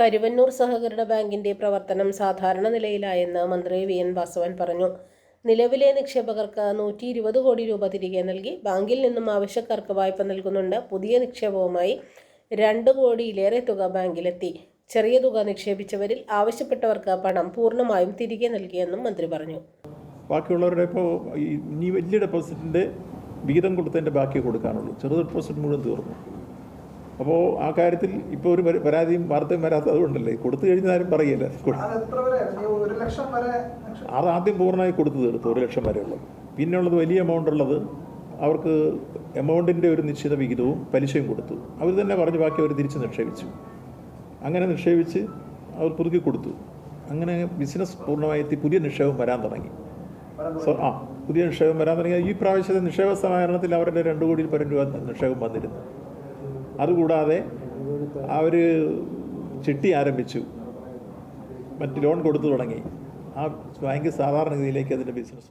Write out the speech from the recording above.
കരുവന്നൂർ സഹകരണ ബാങ്കിന്റെ പ്രവർത്തനം സാധാരണ നിലയിലായെന്ന് മന്ത്രി വി എൻ വാസവൻ പറഞ്ഞു. നിലവിലെ നിക്ഷേപകർക്ക് നൂറ്റി ഇരുപത് കോടി രൂപ തിരികെ നൽകി ബാങ്കിൽ നിന്നും ആവശ്യക്കാർക്ക് വായ്പ നൽകുന്നുണ്ട്. പുതിയ നിക്ഷേപവുമായി രണ്ട് കോടിയിലേറെ തുക ബാങ്കിലെത്തി. ചെറിയ തുക നിക്ഷേപിച്ചവരിൽ ആവശ്യപ്പെട്ടവർക്ക് പണം പൂർണമായും തിരികെ നൽകിയെന്നും മന്ത്രി പറഞ്ഞു. ബാക്കിയുള്ളവരുടെ ഇപ്പോൾ ഇനി വലിയ ഡെപ്പോസിറ്റിന്റെ വിഹിതം കൊടുത്തതിന്റെ ബാക്കി കൊടുക്കാനുള്ളൂ. ചെറു ഡെപ്പോസിറ്റ് മുഴുവൻ തീർന്നു. അപ്പോൾ ആ കാര്യത്തിൽ ഇപ്പോൾ ഒരു പരാതിയും വാർത്തയും വരാത്തത് അതുകൊണ്ടല്ലേ? കൊടുത്തു കഴിഞ്ഞാൽ ആരും പറയില്ല? അത് ആദ്യം പൂർണമായി കൊടുത്തു തീർത്തു ഒരു ലക്ഷം വരെയുള്ളത് പിന്നെ ഉള്ളത് വലിയ എമൗണ്ട് ഉള്ളത് അവർക്ക് എമൗണ്ടിന്റെ ഒരു നിശ്ചിത വിഹിതവും പലിശയും കൊടുത്തു. അവർ തന്നെ പറഞ്ഞു ബാക്കി അവർ തിരിച്ച് നിക്ഷേപിച്ചു. അങ്ങനെ നിക്ഷേപിച്ച് അവർ പുതുക്കി കൊടുത്തു. അങ്ങനെ ബിസിനസ് പൂർണമായി എത്തി പുതിയ നിക്ഷേപം വരാൻ തുടങ്ങി. സോ ആ പുതിയ നിക്ഷേപം വരാൻ തുടങ്ങി. ഈ പ്രാവശ്യത്തെ നിക്ഷേപ സമാഹരണത്തിൽ അവരുടെ രണ്ട് കോടിയിൽ പരം രൂപ നിക്ഷേപം വന്നിരുന്നു. അതുകൂടാതെ അവർ ചിട്ടി ആരംഭിച്ചു. മറ്റ് ലോൺ കൊടുത്തു തുടങ്ങി. ആ ബാങ്ക് സാധാരണഗതിയിലേക്ക് അതിന്റെ ബിസിനസ്